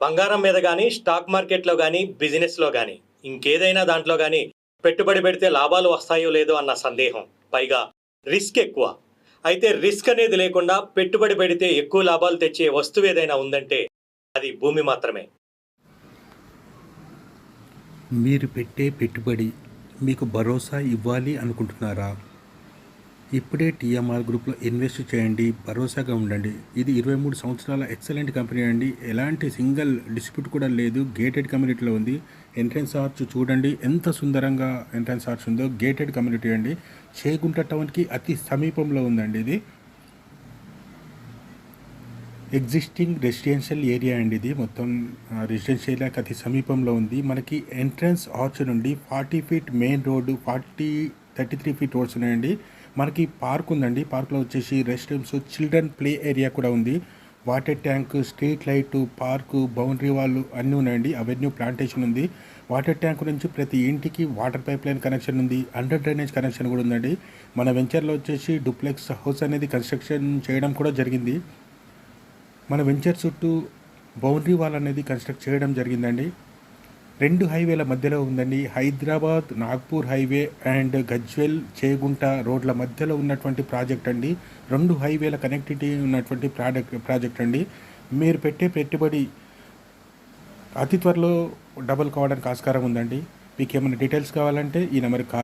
బంగారం మీద కానీ స్టాక్ మార్కెట్లో కానీ బిజినెస్లో కానీ ఇంకేదైనా దాంట్లో కానీ పెట్టుబడి పెడితే లాభాలు వస్తాయో లేదో అన్న సందేహం. పైగా రిస్క్ ఎక్కువ. అయితే రిస్క్ అనేది లేకుండా పెట్టుబడి పెడితే ఎక్కువ లాభాలు తెచ్చే వస్తువు ఏదైనా ఉందంటే అది భూమి మాత్రమే. మీరు పెట్టే పెట్టుబడి మీకు భరోసా ఇవ్వాలి అనుకుంటున్నారా? ఇప్పుడే టీఎంఆర్ గ్రూప్లో ఇన్వెస్ట్ చేయండి భరోసాగా ఉండండి. ఇది ఇరవై మూడు సంవత్సరాల ఎక్సలెంట్ కంపెనీ అండి. ఎలాంటి సింగిల్ డిస్ప్యూట్ కూడా లేదు. గేటెడ్ కమ్యూనిటీలో ఉంది. ఎంట్రన్స్ ఆర్చ్ చూడండి. ఎంత సుందరంగా ఎంట్రన్స్ ఆర్చ్ ఉందో. గేటెడ్ కమ్యూనిటీ అండి. చేగుంట టౌన్కి అతి సమీపంలో ఉందండి ఇది. ఎగ్జిస్టింగ్ రెసిడెన్షియల్ ఏరియా అండి ఇది. మొత్తం రెసిడెన్షియల్ ఏరియాకి అతి సమీపంలో ఉంది. మనకి ఎంట్రన్స్ ఆర్చ్ నుండి forty feet main road forty thirty three feet roads ఉన్నాయండి. మనకి పార్క్ ఉందండి. పార్క్లో వచ్చేసి rest rooms children play area కూడా ఉంది. Water tank street light park boundary వాళ్ళు అన్నీ ఉన్నాయండి. అవెన్యూ ప్లాంటేషన్ ఉంది. వాటర్ ట్యాంక్ నుంచి ప్రతి ఇంటికి వాటర్ పైప్ లైన్ కనెక్షన్ ఉంది. అండర్ డ్రైనేజ్ కనెక్షన్ కూడా ఉందండి. మన వెంచర్లో వచ్చేసి డూప్లెక్స్ హౌస్ అనేది కన్స్ట్రక్షన్ చేయడం కూడా జరిగింది. మన వెంచర్ చుట్టూ బౌండరీ వాల్ అనేది కన్స్ట్రక్ట్ చేయడం జరిగిందండి. రెండు హైవేల మధ్యలో ఉందండి. హైదరాబాద్ నాగ్పూర్ హైవే అండ్ గజ్వెల్ చేగుంట రోడ్ల మధ్యలో ఉన్నటువంటి ప్రాజెక్ట్ అండి. రెండు హైవేల కనెక్టివిటీ ఉన్నటువంటి ప్రాడక్ట్ ప్రాజెక్ట్ అండి. మీరు పెట్టే పెట్టుబడి అతి త్వరలో డబుల్ కావడానికి ఆస్కారం ఉందండి. మీకు ఏమైనా డీటెయిల్స్ కావాలంటే ఈ నెంబర్కి